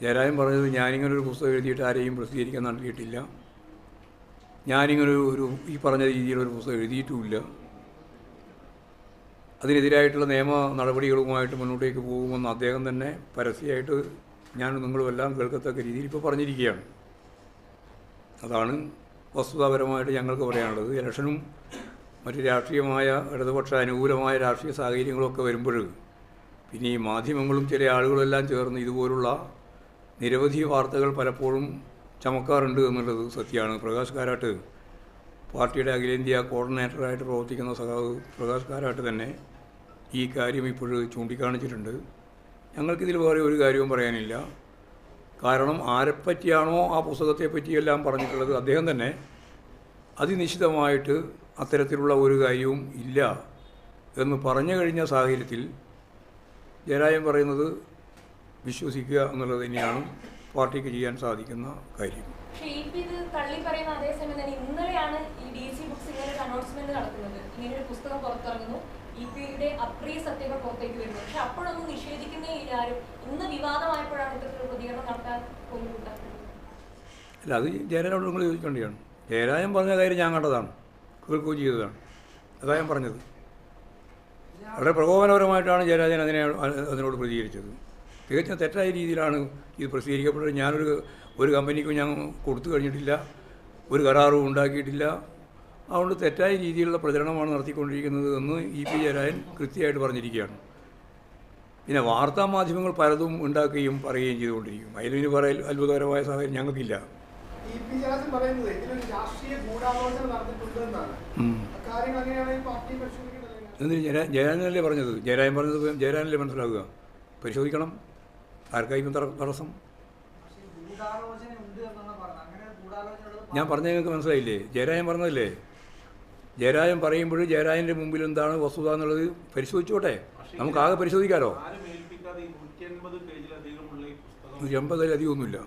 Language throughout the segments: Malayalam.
ജയരാജൻ പറഞ്ഞത് ഞാനിങ്ങനെ ഒരു പുസ്തകം എഴുതിയിട്ട് ആരെയും പ്രസിദ്ധീകരിക്കാൻ നൽകിയിട്ടില്ല ഞാനിങ്ങനെ ഒരു ഈ പറഞ്ഞ രീതിയിലൊരു പുസ്തകം എഴുതിയിട്ടുമില്ല. അതിനെതിരായിട്ടുള്ള നിയമ നടപടികളുമായിട്ട് മുന്നോട്ടേക്ക് പോകുമെന്ന് അദ്ദേഹം തന്നെ പരസ്യമായിട്ട് ഞാൻ നിങ്ങളുമെല്ലാം കേൾക്കത്തക്ക രീതിയിൽ ഇപ്പോൾ പറഞ്ഞിരിക്കുകയാണ്. അതാണ് വസ്തുതാപരമായിട്ട് ഞങ്ങൾക്ക് പറയാനുള്ളത്. ഇലക്ഷനും മറ്റ് രാഷ്ട്രീയമായ ഇടതുപക്ഷ അനുകൂലമായ രാഷ്ട്രീയ സാഹചര്യങ്ങളൊക്കെ വരുമ്പോൾ പിന്നെ ഈ മാധ്യമങ്ങളും ചില ആളുകളെല്ലാം ചേർന്ന് ഇതുപോലുള്ള നിരവധി വാർത്തകൾ പലപ്പോഴും ചമക്കാറുണ്ട് എന്നുള്ളത് സത്യമാണ്. പ്രകാശ് കാരാട്ട് പാർട്ടിയുടെ അഖിലേന്ത്യാ കോർഡിനേറ്ററായിട്ട് പ്രവർത്തിക്കുന്ന സഖാവ് പ്രകാശ് കാരാട്ട് തന്നെ ഈ കാര്യം ഇപ്പോൾ ചൂണ്ടിക്കാണിച്ചിട്ടുണ്ട്. ഞങ്ങൾക്കിതിൽ വേറെ ഒരു കാര്യവും പറയാനില്ല. കാരണം ആരെപ്പറ്റിയാണോ ആ പുസ്തകത്തെ പറ്റിയെല്ലാം പറഞ്ഞിട്ടുള്ളത് അദ്ദേഹം തന്നെ. അതിനിശ്ചിതമായിട്ട് അത്തരത്തിലുള്ള ഒരു കാര്യവും ഇല്ല എന്ന് പറഞ്ഞു കഴിഞ്ഞ സാഹചര്യത്തിൽ ജയരാജൻ പറയുന്നത് വിശ്വസിക്കുക എന്നുള്ളത് തന്നെയാണ് പാർട്ടിക്ക് ചെയ്യാൻ സാധിക്കുന്ന കാര്യം. അല്ല അത് ജയരാജനോട് നിങ്ങൾ ചോദിക്കേണ്ടതാണ്. ജയരാജൻ പറഞ്ഞ കാര്യം ഞാൻ കണ്ടതാണ്. കേൾക്കുകയും ചെയ്തതാണ്. അതാ ഞാൻ പറഞ്ഞത്. വളരെ പ്രകോപനപരമായിട്ടാണ് ജയരാജൻ അതിനെ അതിനോട് പ്രതികരിച്ചത്. തികച്ചും തെറ്റായ രീതിയിലാണ് ഇത് പ്രസിദ്ധീകരിക്കപ്പെട്ടത്. ഞാനൊരു ഒരു കമ്പനിക്കും ഞാൻ കൊടുത്തു കഴിഞ്ഞിട്ടില്ല. ഒരു കരാറും ഉണ്ടാക്കിയിട്ടില്ല. അതുകൊണ്ട് തെറ്റായ രീതിയിലുള്ള പ്രചരണമാണ് നടത്തിക്കൊണ്ടിരിക്കുന്നത് എന്ന് ഇ പി ജയരാജൻ കൃത്യമായിട്ട് പറഞ്ഞിരിക്കുകയാണ്. പിന്നെ വാർത്താ മാധ്യമങ്ങൾ പലതും ഉണ്ടാക്കുകയും പറയുകയും ചെയ്തുകൊണ്ടിരിക്കും. അതിലിന് പറയൽ അത്ഭുതകരമായ സാഹചര്യം ഞങ്ങൾക്കില്ല. എന്തിന് ജയരാജനല്ലേ പറഞ്ഞത്? ജയരാജൻ പറഞ്ഞത് ജയരാജനല്ലേ മനസ്സിലാക്കുക? പരിശോധിക്കണം. ആർക്കായിരിക്കും തട- തടസ്സം? ഞാൻ പറഞ്ഞത് നിങ്ങൾക്ക് മനസ്സിലായില്ലേ? ജയരാജൻ പറഞ്ഞതല്ലേ? ജയരാജൻ പറയുമ്പോൾ ജയരാജന്റെ മുമ്പിൽ എന്താണ് വസ്തുത എന്നുള്ളത് പരിശോധിച്ചോട്ടെ. നമുക്ക് ആകെ നൂറ്റി അമ്പതിലധികം ഒന്നുമില്ല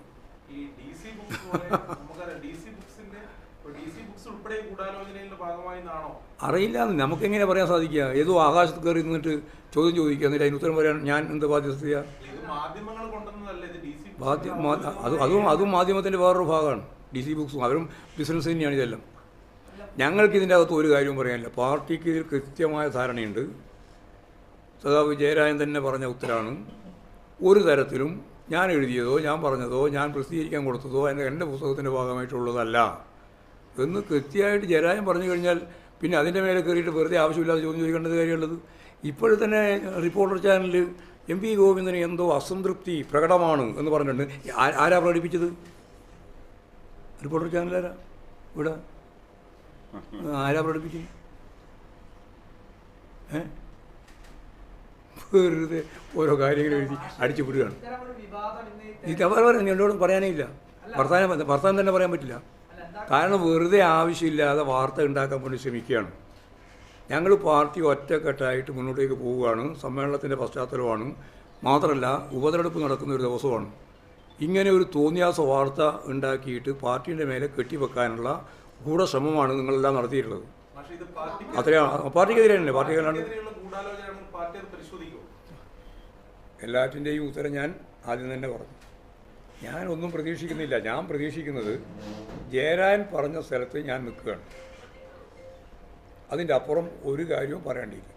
അറിയില്ല നമുക്കെങ്ങനെ പറയാൻ സാധിക്കുക? ഏതോ ആകാശത്ത് കയറി നിന്നിട്ട് ചോദ്യം ചോദിക്കുക. എന്നിട്ട് അതിന് ഉത്തരം പറയാൻ ഞാൻ എന്ത് ബാധ്യത അത് അതും അതും മാധ്യമത്തിന്റെ വേറൊരു ഭാഗമാണ്. ഡി സി ബുക്സും അവരും ബിസിനസ് തന്നെയാണ് ഇതെല്ലാം. ഞങ്ങൾക്ക് ഇതിന്റെ അകത്ത് ഒരു കാര്യവും പറയാനില്ല. പാർട്ടിക്ക് ഇതിൽ കൃത്യമായ ധാരണയുണ്ട്. സദാ വിജയരായൻ തന്നെ പറഞ്ഞ ഉത്തരാണ്. ഒരു തരത്തിലും ഞാൻ എഴുതിയതോ ഞാൻ പറഞ്ഞതോ ഞാൻ പ്രസിദ്ധീകരിക്കാൻ കൊടുത്തതോ എന്റെ എന്റെ പുസ്തകത്തിന്റെ ഭാഗമായിട്ടുള്ളതല്ല. എന്ന് കൃത്യമായിട്ട് ജയരാജൻ പറഞ്ഞു കഴിഞ്ഞാൽ പിന്നെ അതിന്റെ മേലെ കയറിയിട്ട് വെറുതെ ആവശ്യമില്ലാതെ ചോദ്യം ചോദിക്കേണ്ടത് കാര്യമുള്ളത്. ഇപ്പോഴത്തന്നെ റിപ്പോർട്ടർ ചാനലിൽ എം പി ഗോവിന്ദന് എന്തോ അസംതൃപ്തി പ്രകടമാണ് എന്ന് പറഞ്ഞിട്ടുണ്ട്. ആരാ പ്രകടിപ്പിച്ചത്? റിപ്പോർട്ടർ ചാനലാരാ ഇവിടെ? ആരാ പ്രകടിപ്പിച്ചത്? ഏ? വെറുതെ ഓരോ കാര്യങ്ങൾ എഴുതി അടിച്ചു വിടുകയാണ് ഇത് അവർ പറഞ്ഞു എന്നോടും പറയാനേ ഇല്ല ഭർത്താനം ഭർത്താൻ തന്നെ പറയാൻ പറ്റില്ല. കാരണം വെറുതെ ആവശ്യമില്ലാതെ വാർത്ത ഉണ്ടാക്കാൻ വേണ്ടി ശ്രമിക്കുകയാണ്. ഞങ്ങൾ പാർട്ടി ഒറ്റക്കെട്ടായിട്ട് മുന്നോട്ടേക്ക് പോവുകയാണ്. സമ്മേളനത്തിന്റെ പശ്ചാത്തലമാണ്. മാത്രമല്ല ഉപതെരഞ്ഞെടുപ്പ് നടക്കുന്ന ഒരു ദിവസമാണ്. ഇങ്ങനെ ഒരു തോന്നിയാസ വാർത്ത ഉണ്ടാക്കിയിട്ട് പാർട്ടിയുടെ മേലെ കെട്ടിവെക്കാനുള്ള ഗൂഢശ്രമമാണ് നിങ്ങളെല്ലാം നടത്തിയിട്ടുള്ളത്. അത്രയാണ് പാർട്ടിക്കെതിരെ തന്നെ പാർട്ടിക്കെതിരെയുള്ള ഗൂഢാലോചനയാണെങ്കിൽ പാർട്ടി അത് പരിശോധിക്കും എല്ലാറ്റിന്റെയും ഉത്തരം ഞാൻ ആദ്യം തന്നെ പറഞ്ഞു. ഞാനൊന്നും പ്രതീക്ഷിക്കുന്നില്ല. ഞാൻ പ്രതീക്ഷിക്കുന്നത് ജയരാജൻ പറഞ്ഞ സ്ഥലത്ത് ഞാൻ നിൽക്കുകയാണ്. അതിന്റെ അപ്പുറം ഒരു കാര്യവും ഇപ്പോഴ്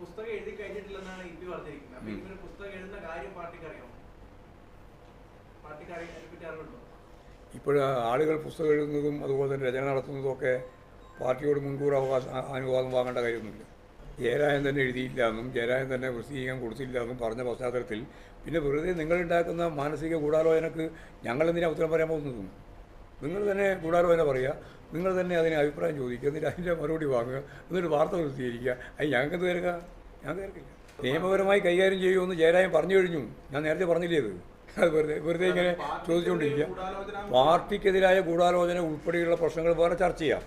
പുസ്തകം എഴുതി കഴിഞ്ഞിട്ടില്ലെന്നാണ് പറഞ്ഞിരിക്കുന്നത്. പുസ്തകം എഴുതുന്ന കാര്യം പാർട്ടിക്ക് അറിയാം പാർട്ടിക്ക് അതിനെപ്പറ്റി അറിവുണ്ടോ? ഇപ്പോൾ ആളുകൾ പുസ്തകം എഴുതുന്നതും അതുപോലെ തന്നെ രചന നടത്തുന്നതും ഒക്കെ പാർട്ടിയോട് മുൻകൂർ അവകാശം അനുവാദം വാങ്ങേണ്ട കാര്യമൊന്നുമില്ല. ജയരാജൻ തന്നെ എഴുതിയില്ല എന്നും ജയരാജൻ തന്നെ പ്രസിദ്ധീകരിക്കാൻ കൊടുത്തില്ല എന്നും പറഞ്ഞ പശ്ചാത്തലത്തിൽ പിന്നെ വെറുതെ നിങ്ങളുണ്ടാക്കുന്ന മാനസിക ഗൂഢാലോചനക്ക് ഞങ്ങളെന്തിനാ ഉത്തരം പറയാൻ പോകുന്നതും നിങ്ങൾ തന്നെ ഗൂഢാലോചന പറയുക നിങ്ങൾ തന്നെ അതിനെ അഭിപ്രായം ചോദിക്കുക എന്നിട്ട് അതിന്റെ മറുപടി വാങ്ങുക എന്നിട്ട് വാർത്ത പ്രസിദ്ധീകരിക്കുക അത് ഞങ്ങൾക്ക് തീർക്കുക ഞാൻ തീർക്കില്ല. നിയമപരമായി കൈകാര്യം ചെയ്യുമെന്ന് ജയരാജൻ പറഞ്ഞു കഴിഞ്ഞു. ഞാൻ നേരത്തെ പറഞ്ഞില്ലേ അത് അത് വെറുതെ വെറുതെ ഇങ്ങനെ ചോദിച്ചുകൊണ്ടിരിക്കുക. പാർട്ടിക്കെതിരായ ഗൂഢാലോചന ഉൾപ്പെടെയുള്ള പ്രശ്നങ്ങൾ വേറെ ചർച്ച ചെയ്യാം.